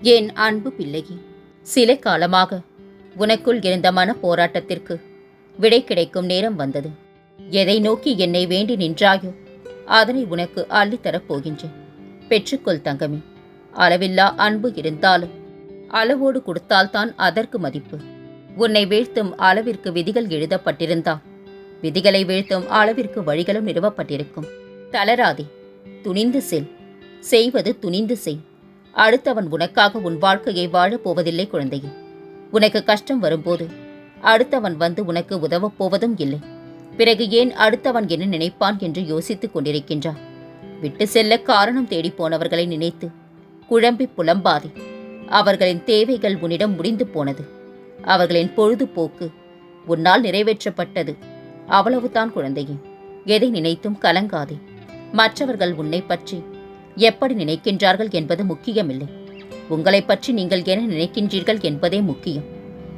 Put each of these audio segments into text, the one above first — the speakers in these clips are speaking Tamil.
என் அன்பு பிள்ளையே? சில காலமாக உனக்குள் இருந்த மன போராட்டத்திற்கு விடை கிடைக்கும் நேரம் வந்தது. எதை நோக்கி என்னை வேண்டி நின்றாயோ அதனை உனக்கு அள்ளித்தரப் போகின்றேன். பெற்றுக்கொள் தங்கமே. அளவில்லா அன்பு இருந்தாலும் அளவோடு கொடுத்தால்தான் அதற்கு மதிப்பு. உன்னை வீழ்த்தும் அளவிற்கு விதிகள் எழுதப்பட்டிருந்தால் விதிகளை வீழ்த்தும் அளவிற்கு வழிகளும் நிறுவப்பட்டிருக்கும். தளராதே. துணிந்து செல். செய்வது துணிந்து செய். அடுத்தவன் உனக்காக உன் வாழ்க்கையை வாழப் போவதில்லை குழந்தையே. உனக்கு கஷ்டம் வரும்போது அடுத்தவன் வந்து உனக்கு உதவப் போவதும் இல்லை. பிறகு ஏன் அடுத்தவன் என்ன நினைப்பான் என்று யோசித்துக் கொண்டிருக்கின்றான் விட்டு செல்ல காரணம் தேடிப்போனவர்களை நினைத்து குழம்பி புலம்பாதே. அவர்களின் தேவைகள் உன்னிடம் முடிந்து போனது. அவர்களின் பொழுதுபோக்கு உன்னால் நிறைவேற்றப்பட்டது. அவ்வளவுதான் குழந்தையே. எதை நினைத்தும் கலங்காதே. மற்றவர்கள் உன்னை பற்றி எப்படி நினைக்கின்றார்கள் என்பது முக்கியமில்லை. உங்களைப் பற்றி நீங்கள் என்ன நினைக்கின்றீர்கள் என்பதே முக்கியம்.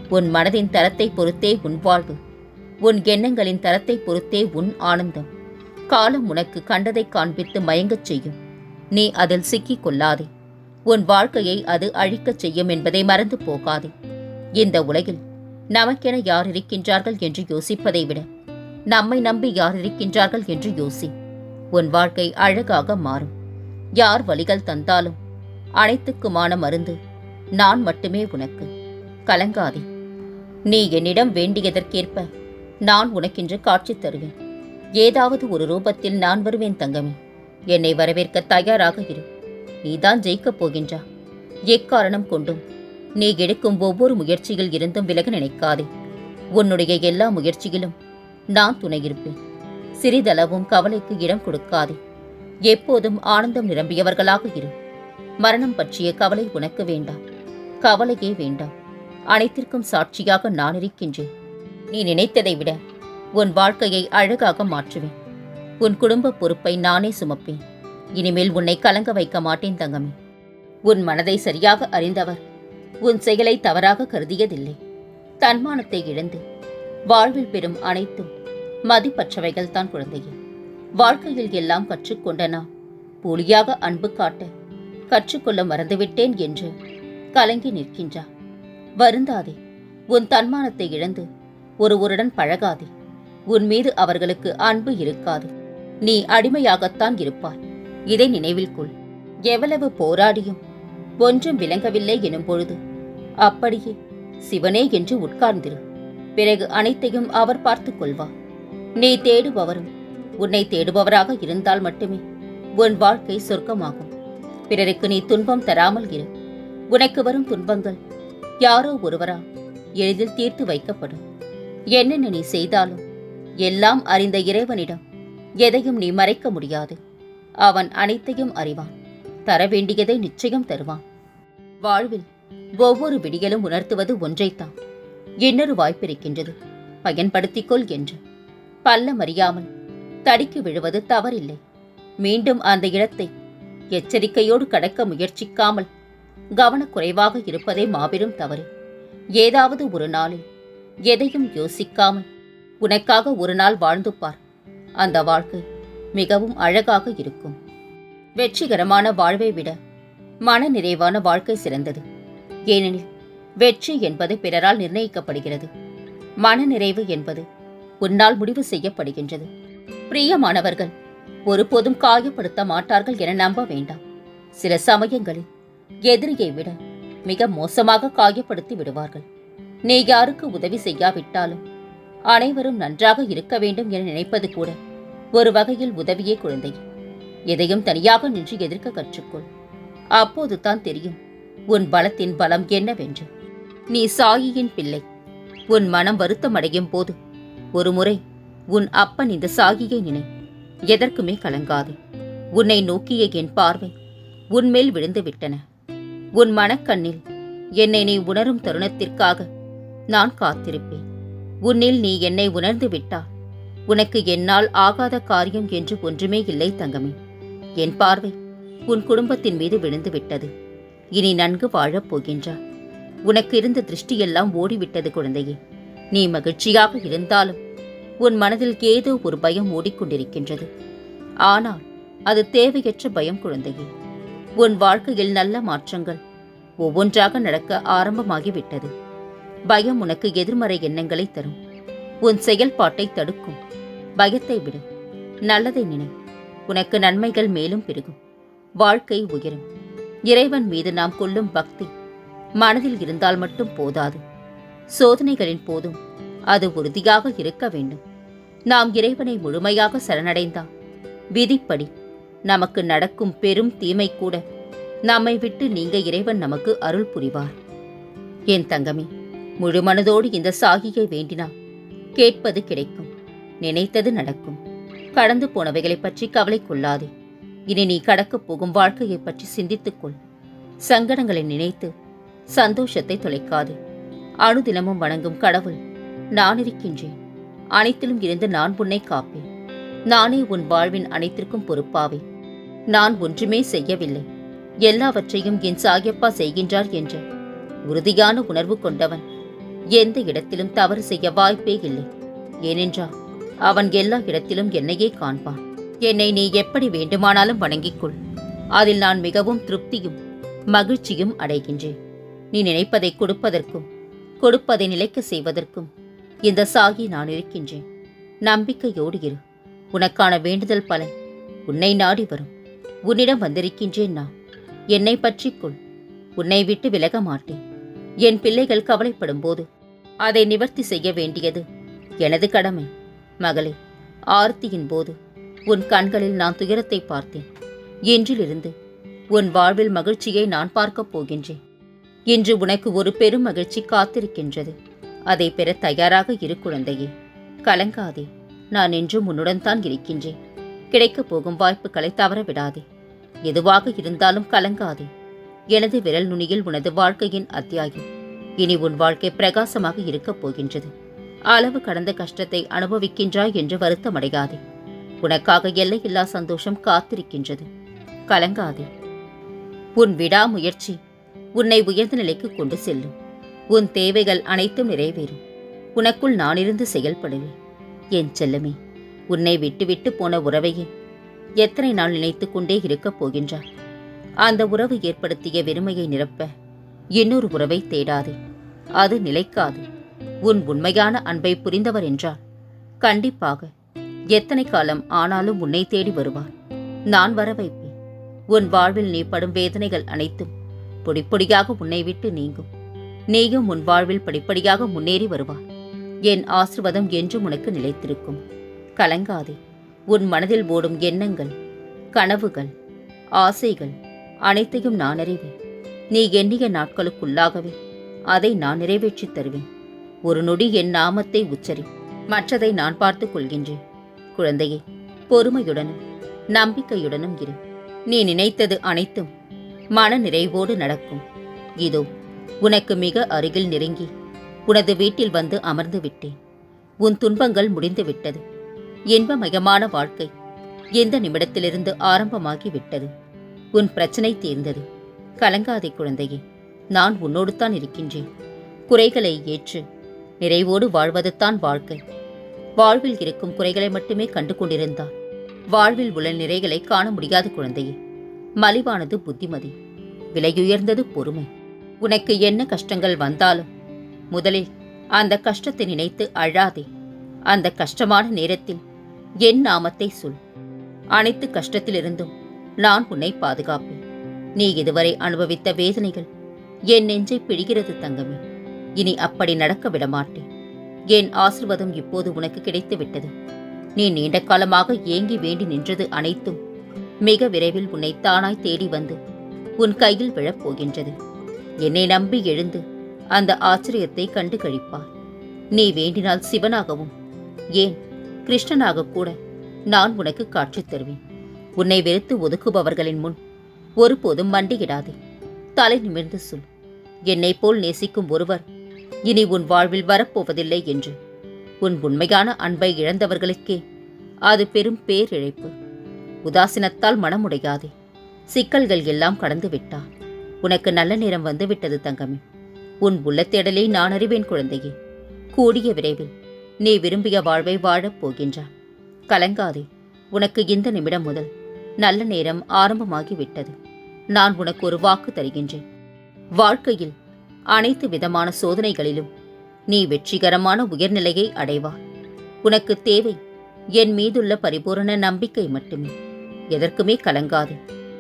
உன் மனதின் தரத்தை பொறுத்தே உன் வாழ்வு. உன் எண்ணங்களின் தரத்தை பொறுத்தே உன் ஆனந்தம். காலம் உனக்கு கண்டதை காண்பித்து மயங்கச் செய்யும். நீ அதில் சிக்கிக் கொள்ளாதே. உன் வாழ்க்கையை அது அழிக்கச் செய்யும் என்பதை மறந்து போகாதே. இந்த உலகில் நமக்கென யார் இருக்கின்றார்கள் என்று யோசிப்பதை விட நம்மை நம்பி யார் இருக்கின்றார்கள் என்று யோசி. உன் வாழ்க்கை அழகாக மாறும். யார் வழிகள் தந்தாலும்? அனைத்துக்குமான மருந்து நான் மட்டுமே உனக்கு. கலங்காதே. நீ என்னிடம் வேண்டியதற்கேற்ப நான் உனக்கென்று காட்சி தருவேன். ஏதாவது ஒரு ரூபத்தில் நான் வருவேன் தங்கமே. என்னை வரவேற்க தயாராக இரு. நீதான் ஜெயிக்கப் போகின்றா. எக்காரணம் கொண்டும் நீ எடுக்கும் ஒவ்வொரு முயற்சியில் இருந்தும் விலக நினைக்காதே. உன்னுடைய எல்லா முயற்சியிலும் நான் துணையிருப்பேன் சிறிதளவும் கவலைக்கு இடம் கொடுக்காதே. எப்போதும் ஆனந்தம் நிரம்பியவர்களாக இரு. மரணம் பற்றிய கவலை உனக்கு வேண்டாம். கவலையே வேண்டாம். அனைத்திற்கும் சாட்சியாக நான் இருக்கின்றேன். நீ நினைத்ததை விட உன் வாழ்க்கையை அழகாக மாற்றுவேன். உன் குடும்ப பொறுப்பை நானே சுமப்பேன். இனிமேல் உன்னை கலங்க வைக்க மாட்டேன் தங்கமே. உன் மனதை சரியாக அறிந்தவர் உன் செயலை தவறாக கருதியதில்லை. தன்மானத்தை இழந்து வாழ்வில் பெறும் அனைத்தும் மதிப்பற்றவைகள் தான் குழந்தையே. வாழ்க்கையில் எல்லாம் கற்றுக்கொண்ட நான் போலியாக அன்பு காட்ட கற்றுக்கொள்ள மறந்துவிட்டேன் என்று கலங்கி நிற்கின்றார் வருந்தாதே உன் தன்மானத்தை இழந்து ஒருவருடன் பழகாதே. உன் மீது அவர்களுக்கு அன்பு இருக்காது. நீ அடிமையாகத்தான் இருப்பாய். இதை நினைவில் கொள். எவ்வளவு போராடியும் ஒன்றும் விளங்கவில்லை எனும் பொழுது அப்படியே சிவனே என்று உட்கார்ந்திரு. பிறகு அனைத்தையும் அவர் பார்த்துக் கொள்வார். நீ தேடுபவரும் உன்னை தேடுபவராக இருந்தால் மட்டுமே உன் வாழ்க்கை சொர்க்கமாகும். பிறருக்கு நீ துன்பம் தராமல் இரு. உனக்கு வரும் துன்பங்கள் யாரோ ஒருவரா எளிதில் தீர்த்து வைக்கப்படும். என்னென்ன நீ செய்தாலும் எல்லாம் அறிந்த இறைவனிடம் எதையும் நீ மறைக்க முடியாது. அவன் அனைத்தையும் அறிவான். தர வேண்டியதை நிச்சயம் தருவான். வாழ்வில் ஒவ்வொரு விடியலும் உணர்த்துவது ஒன்றைத்தான். இன்னொரு வாய்ப்பிருக்கின்றது பயன்படுத்திக்கொள் என்று. பள்ளம் அறியாமல் தடிக்கு விழுவது தவறில்லை. மீண்டும் அந்த இடத்தை எச்சரிக்கையோடு கடக்க முயற்சிக்காமல் கவனக்குறைவாக இருப்பதே மாபெரும் தவறு. ஏதாவது ஒரு நாளில் எதையும் யோசிக்காமல் உனக்காக ஒரு நாள் வாழ்ந்து பார். அந்த வாழ்க்கை மிகவும் அழகாக இருக்கும். வெற்றிகரமான வாழ்வை விட மன நிறைவான வாழ்க்கை சிறந்தது. ஏனெனில் வெற்றி என்பது பிறரால் நிர்ணயிக்கப்படுகிறது. மன நிறைவு என்பது உன்னால் முடிவு செய்யப்படுகின்றது. பிரியமானவர்கள் ஒருபோதும் காயப்படுத்த மாட்டார்கள் என நம்ப வேண்டாம். சில சமயங்களில் எதிரியை விட மிக மோசமாக காயப்படுத்தி விடுவார்கள். நீ யாருக்கு உதவி செய்யாவிட்டாலும் அனைவரும் நன்றாக இருக்க வேண்டும் என நினைப்பது கூட ஒரு வகையில் உதவியே குழந்தை. எதையும் தனியாக நின்று எதிர்க்க கற்றுக்கொள். அப்போதுதான் தெரியும் உன் பலத்தின் பலம் என்னவென்று. நீ சாயியின் பிள்ளை. உன் மனம் வருத்தமடையும் போது ஒரு முறை உன் அப்பன் இந்த சாகியை நினை. எதற்குமே கலங்காது. உன்னை நோக்கிய என் பார்வை உன்மேல் விழுந்து விட்டன. உன் மனக்கண்ணில் என்னை நீ உணரும் தருணத்திற்காக நான் காத்திருப்பேன். உன்னில் நீ என்னை உணர்ந்து விட்டால் உனக்கு என்னால் ஆகாத காரியம் என்று ஒன்றுமே இல்லை தங்கமே. என் பார்வை உன் குடும்பத்தின் மீது விழுந்து விட்டது. இனி நன்கு வாழப் போகின்றார் உனக்கு இருந்த திருஷ்டியெல்லாம் ஓடிவிட்டது குழந்தையே. நீ மகிழ்ச்சியாக இருந்தாலும் உன் மனதில் ஏதோ ஒரு பயம் ஓடிக்கொண்டிருக்கின்றது. ஆனால் அது தேவையற்ற பயம் குழந்தையே. உன் வாழ்க்கையில் நல்ல மாற்றங்கள் ஒவ்வொன்றாக நடக்க ஆரம்பமாகிவிட்டது. பயம் உனக்கு எதிர்மறை எண்ணங்களை தரும். உன் செயல்பாட்டை தடுக்கும். பயத்தை விடு. நல்லதை நினை. உனக்கு நன்மைகள் மேலும் பெருகும். வாழ்க்கை உயரும். இறைவன் மீது நாம் கொள்ளும் பக்தி மனதில் இருந்தால் மட்டும் போதாது. சோதனைகளின் போதும் அது உறுதியாக இருக்க வேண்டும். நாம் இறைவனை முழுமையாக சரணடைந்தால் விதிப்படி நமக்கு நடக்கும் பெரும் தீமை கூட நம்மை விட்டு நீங்க இறைவன் நமக்கு அருள் புரிவார். என் தங்கமே முழு மனதோடு இந்த சாகியை வேண்டினால் கேட்பது கிடைக்கும் நினைத்தது நடக்கும். கடந்து போனவைகளைப் பற்றி கவலை கொள்ளாதே. இனி நீ கடக்கப் போகும் வாழ்க்கையைப் பற்றி சிந்தித்துக்கொள் சங்கடங்களை நினைத்து சந்தோஷத்தை தொலைக்காதே. அணுதினமும் வணங்கும் கடவுள் நான் இருக்கின்றேன். அனைத்திலும் இருந்து நான் உன்னை காப்பேன். நானே உன் வாழ்வின் அனைத்திற்கும் பொறுப்பாவேன். நான் ஒன்றுமே செய்யவில்லை. எல்லாவற்றையும் என் சாகியப்பா செய்கின்றார் என்ற. உறுதியான உணர்வு கொண்டவன். எந்த இடத்திலும் தவறு செய்ய வாய்ப்பே இல்லை. ஏனென்றால் அவன் எல்லா இடத்திலும் என்னையே காண்பான். என்னை நீ எப்படி வேண்டுமானாலும் வணங்கிக் கொள் அதில் நான் மிகவும் திருப்தியும் மகிழ்ச்சியும் அடைகின்றேன். நீ நினைப்பதை கொடுப்பதற்கும் கொடுப்பதை நிலைக்க செய்வதற்கும் இந்த சாகி நான் இருக்கின்றேன். நம்பிக்கையோடு இரு. உனக்கான வேண்டுதல் பலன் உன்னை நாடி வரும். உன்னிடம் வந்திருக்கின்றேன் நான். என்னை பற்றிக் கொள். உன்னை விட்டு விலக மாட்டேன். என் பிள்ளைகள் கவலைப்படும் போது அதை நிவர்த்தி செய்ய வேண்டியது எனது கடமை. மகளே ஆர்த்தியின் போது உன் கண்களில் நான் துயரத்தை பார்த்தேன். இன்றிலிருந்து உன் வாழ்வில் மகிழ்ச்சியை நான் பார்க்கப் போகின்றேன். இன்று உனக்கு ஒரு பெரும் மகிழ்ச்சி காத்திருக்கின்றது. அதை பெற தயாராக இரு குழந்தையே. கலங்காதே. நான் என்றும் உன்னுடன் தான் இருக்கின்றேன். கிடைக்கப் போகும் வாய்ப்புகளை தவற விடாதே. எதுவாக இருந்தாலும் கலங்காதே. எனது விரல் நுனியில் உனது வாழ்க்கையின் அத்தியாயம். இனி உன் வாழ்க்கை பிரகாசமாக இருக்கப் போகின்றது. அளவு கடந்த கஷ்டத்தை அனுபவிக்கின்றாய் என்று வருத்தமடையாதே. உனக்காக எல்லையில்லா சந்தோஷம் காத்திருக்கின்றது. கலங்காதே. உன் விடாமுயற்சி உன்னை உயர்ந்த நிலைக்கு கொண்டு செல்லும். உன் தேவைகள் அனைத்தும் நிறைவேறும். உனக்குள் நான் இருந்து செயல்படுவேன். என் செல்லமே உன்னை விட்டுவிட்டு போன உறவையே எத்தனை நாள் நினைத்து கொண்டே இருக்கப் போகின்றார் அந்த உறவு ஏற்படுத்திய வெறுமையை நிரப்ப இன்னொரு உறவை தேடாதே. அது நிலைக்காது. உன் உண்மையான அன்பை புரிந்தவர் என்றால் கண்டிப்பாக எத்தனை காலம் ஆனாலும் உன்னை தேடி வருவார். நான் வர வைப்பேன். உன் வாழ்வில் நீ படும் வேதனைகள் அனைத்தும் பொடிப்பொடியாக உன்னை விட்டு நீங்கும். நீயும் உன் வாழ்வில் படிப்படியாக முன்னேறி வருவாய். என் ஆசிர்வாதம் என்றும் உனக்கு நிலைத்திருக்கும். கலங்காதே. உன் மனதில் ஓடும் எண்ணங்கள் கனவுகள் ஆசைகள் அனைத்தையும் நான் அறிவேன் நீ எண்ணிய நாட்களுக்குள்ளாகவே அதை நான் நிறைவேற்றித் தருவேன். ஒரு நொடி என் நாமத்தை உச்சரி. மற்றதை நான் பார்த்துக் கொள்கின்றேன். குழந்தையே பொறுமையுடனும் நம்பிக்கையுடனும் இரு. நீ நினைத்தது அனைத்தும் மன நிறைவோடு நடக்கும். இதோ உனக்கு மிக அருகில் நெருங்கி உனது வீட்டில் வந்து அமர்ந்து விட்டேன். உன் துன்பங்கள் முடிந்து விட்டது. இன்பமயமான வாழ்க்கை எந்த நிமிடத்திலிருந்து ஆரம்பமாகி விட்டது? உன் பிரச்சனை தீர்ந்தது. கலங்காதே குழந்தையே நான் உன்னோடு தான் இருக்கின்றேன். குறைகளை ஏற்று நிறைவோடு வாழ்வதுதான் வாழ்க்கை. வாழ்வில் இருக்கும் குறைகளை மட்டுமே கண்டு கொண்டிருந்தார் வாழ்வில் உள்ள நிறைகளை காண முடியாத குழந்தையே. மலிவானது புத்திமதி விலையுயர்ந்தது பொறுமை. உனக்கு என்ன கஷ்டங்கள் வந்தாலும் முதலில் அந்த கஷ்டத்தை நினைத்து அழாதே. அந்த கஷ்டமான நேரத்தில் என் நாமத்தை சொல். அனைத்து கஷ்டத்திலிருந்தும் நான் உன்னை பாதுகாப்பேன். நீ இதுவரை அனுபவித்த வேதனைகள் என் நெஞ்சை பிழிகிறது தங்கமே. இனி அப்படி நடக்க விடமாட்டேன். என் ஆசிர்வாதம் இப்போது உனக்கு கிடைத்து விட்டது நீ நீண்ட காலமாக ஏங்கி வேண்டி நின்றது அனைத்தும் மிக விரைவில் உன்னை தானாய் தேடி வந்து உன் கையில் விழப் போகின்றது என்னை நம்பி எழுந்து அந்த ஆச்சரியத்தை கண்டு கழிப்பார் நீ வேண்டினால் சிவனாகவும் ஏன் கிருஷ்ணனாக கூட நான் உனக்கு காட்சி தருவேன். உன்னை வெறுத்து ஒதுக்குபவர்களின் முன் ஒருபோதும் மண்டியிடாதே. தலை நிமிர்ந்து சொல் என்னைப் போல் நேசிக்கும் ஒருவர் இனி உன் வாழ்வில் வரப்போவதில்லை என்று. உன் உண்மையான அன்பை இழந்தவர்களுக்கே அது பெரும் பேரிழைப்பு. உதாசீனத்தால் மனமுடையாதே. சிக்கல்கள் எல்லாம் கடந்து விட்டார். உனக்கு நல்ல நேரம் வந்து விட்டது தங்கமே. உன் உள்ளத்தேடலை நான் அறிவேன் குழந்தையே. கூடிய விரைவில் நீ விரும்பிய வாழ்வை வாழப் போகின்றாய் கலங்காதே உனக்கு இந்த நிமிடம் முதல் நல்ல நேரம் ஆரம்பமாகி விட்டது நான் உனக்கு ஒரு வாக்கு தருகின்றேன். வாழ்க்கையில் அனைத்து விதமான சோதனைகளிலும் நீ வெற்றிகரமான உயர்நிலையை அடைவாய் உனக்கு தேவை என் மீதுள்ள பரிபூரண நம்பிக்கை மட்டுமே. எதற்குமே கலங்காது.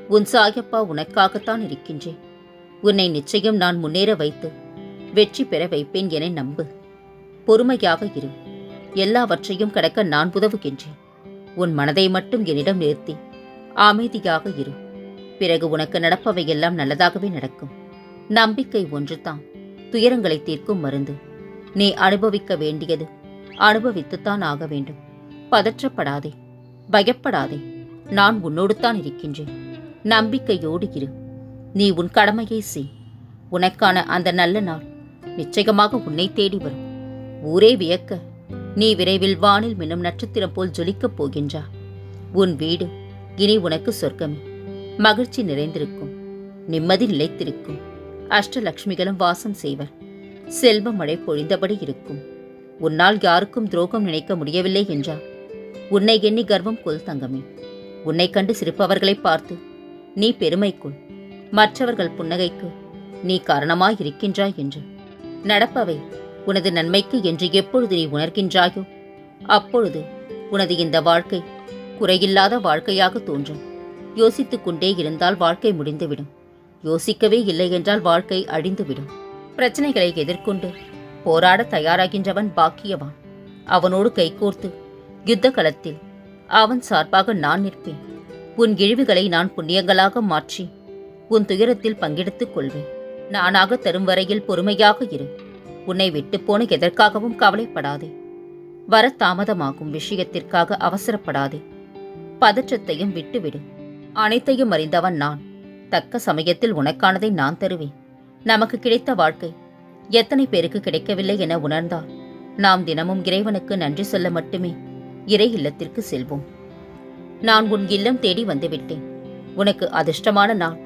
உன் சாயப்பா உனக்காகத்தான் இருக்கின்றேன். உன்னை நிச்சயம் நான் முன்னேற வைத்து வெற்றி பெற வைப்பேன் என நம்பு. பொறுமையாக இரு. எல்லாவற்றையும் கடக்க நான் உதவுகின்றேன். உன் மனதை மட்டும் என்னிடம் நிறுத்தி அமைதியாக இரு. பிறகு உனக்கு நடப்பவையெல்லாம் நல்லதாகவே நடக்கும். நம்பிக்கை ஒன்றுதான். துயரங்களை தீர்க்கும் மருந்து. நீ அனுபவிக்க வேண்டியது அனுபவித்துத்தான் ஆக வேண்டும். பதற்றப்படாதே. பயப்படாதே. நான் உன்னோடு தான் இருக்கின்றேன். நம்பிக்கையோடு இரு. நீ உன் கடமையை செய். உனக்கான அந்த நல்ல நாள் நிச்சயமாக உன்னை தேடி வரும். ஊரே வியக்க நீ விரைவில் வானில் மின்னும் நட்சத்திரம் போல் ஜொலிக்கப் போகின்றா. உன் வீடு இனி உனக்கு சொர்க்கமே. மகிழ்ச்சி நிறைந்திருக்கும். நிம்மதி நிலைத்திருக்கும். அஷ்டலக்ஷ்மிகளும் வாசம் செய்வர். செல்வ மழை பொழிந்தபடி இருக்கும். உன்னால் யாருக்கும் துரோகம் நினைக்க முடியவில்லை என்றா. உன்னை எண்ணி கர்வம் கொள் தங்கமே. உன்னை கண்டு சிரிப்பவர்களை பார்த்து நீ பெருமை கொள் மற்றவர்கள் புன்னகைக்கு நீ காரணமாயிருக்கின்றாய் என்று. நடப்பவை உனது நன்மைக்கு என்று எப்பொழுது நீ உணர்கின்றாயோ அப்பொழுது உனது இந்த வாழ்க்கை குறையில்லாத வாழ்க்கையாக தோன்றும். யோசித்துக் கொண்டே இருந்தால் வாழ்க்கை முடிந்துவிடும். யோசிக்கவே இல்லை என்றால் வாழ்க்கை அழிந்துவிடும். பிரச்சனைகளை எதிர்கொண்டு போராட தயாராகின்றவன் பாக்கியவான். அவனோடு கைகோர்த்து யுத்த களத்தில் அவன் சார்பாக நான் நிற்பேன். உன் இழிவுகளை நான் புண்ணியங்களாக மாற்றி உன் துயரத்தில் பங்கெடுத்துக் கொள்வேன். நானாக தரும் வரையில் பொறுமையாக இரு. உன்னை விட்டுப்போன எதற்காகவும் கவலைப்படாதே. வர தாமதமாகும் விஷயத்திற்காக அவசரப்படாதே. பதற்றத்தையும் விட்டுவிடு. அனைத்தையும் அறிந்தவன் நான். தக்க சமயத்தில் உனக்கானதை நான் தருவேன். நமக்கு கிடைத்த வாழ்க்கை எத்தனை பேருக்கு கிடைக்கவில்லை என உணர்ந்தால் நாம் தினமும் இறைவனுக்கு நன்றி சொல்ல மட்டுமே இறை இல்லத்திற்கு செல்வோம். நான் உன் இல்லம் தேடி வந்துவிட்டேன் உனக்கு அதிர்ஷ்டமான நாள்.